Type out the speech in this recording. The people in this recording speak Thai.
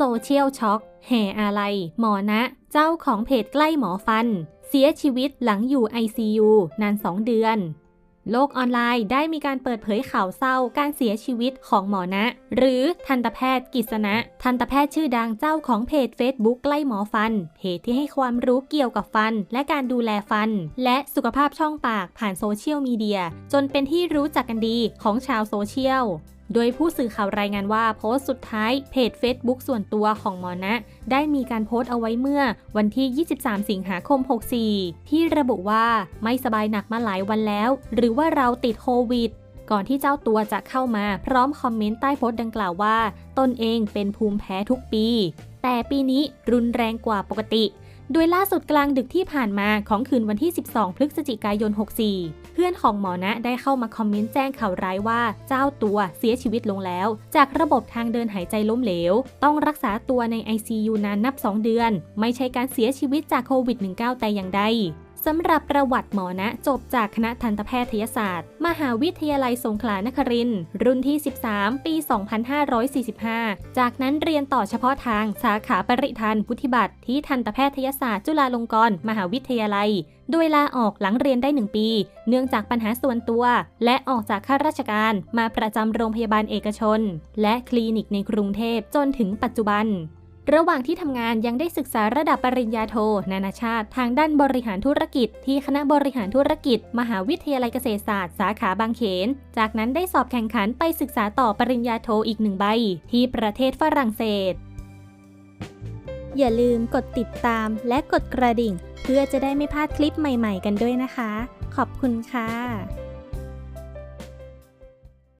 โซเชียลช็อกแห่อะไร หมอนะ เจ้าของเพจใกล้หมอฟัน เสียชีวิตหลังอยู่ ICU นาน 2 เดือน โลกออนไลน์ได้มีการเปิดเผยข่าวเศร้าการเสียชีวิตของหมอนะ หรือทันตแพทย์กิษณะ ทันตแพทย์ชื่อดังเจ้าของเพจ Facebook ใกล้หมอฟัน เพจที่ให้ความรู้เกี่ยวกับฟัน และการดูแลฟัน และสุขภาพช่องปากผ่านโซเชียลมีเดียจนเป็นที่รู้จักกันดีของชาวโซเชียล โดยผู้สื่อข่าวรายงานว่าโพสต์สุดท้ายเพจ Facebook ส่วนตัวของหมอนะ ได้มีการโพสต์เอาไว้เมื่อวันที่ 23 สิงหาคม 64 ที่ระบุว่าไม่สบายหนักมาหลายวันแล้ว หรือว่าเราติดโควิด ก่อนที่เจ้าตัวจะเข้ามาพร้อมคอมเมนต์ใต้โพสต์ดังกล่าวว่า ตนเองเป็นภูมิแพ้ทุกปี แต่ปีนี้รุนแรงกว่าปกติ โดยล่าสุดกลางดึกที่ผ่านมาของคืนวันที่ 12 พฤศจิกายน 64 เพื่อนของหมอนะได้เข้ามาคอมเมนต์แจ้งข่าวร้ายว่า เจ้าตัวเสียชีวิตลงแล้ว จากระบบทางเดินหายใจล้มเหลว ต้องรักษาตัวใน ICU นานนับ 2 เดือน ไม่ใช่การเสียชีวิตจากโควิด -19 แต่อย่างใด สำหรับประวัติหมอนะจบจากคณะทันตแพทยศาสตร์ มหาวิทยาลัยสงขลานครินทร์รุ่นที่ 13 ปี 2545 จากนั้นเรียนต่อเฉพาะทางสาขาปริทันพุทธิบัตรที่ทันตแพทยศาสตร์จุฬาลงกรณ์มหาวิทยาลัย โดยลาออกหลังเรียนได้ 1 ปี เนื่องจากปัญหาส่วนตัว และออกจากข้าราชการมาประจำโรงพยาบาลเอกชน และคลินิกในกรุงเทพจนถึงปัจจุบัน ระหว่างที่ทำงานยังได้ศึกษาระดับปริญญาโท นานาชาติ ทางด้านบริหารธุรกิจ ที่คณะบริหารธุรกิจ มหาวิทยาลัยเกษตรศาสตร์ สาขาบางเขน จากนั้นได้สอบแข่งขันไปศึกษาต่อปริญญาโทอีกหนึ่งใบ ที่ประเทศฝรั่งเศส อย่าลืมกดติดตามและกดกระดิ่ง เพื่อจะได้ไม่พลาดคลิปใหม่ ๆ กันด้วยนะคะ ขอบคุณค่ะ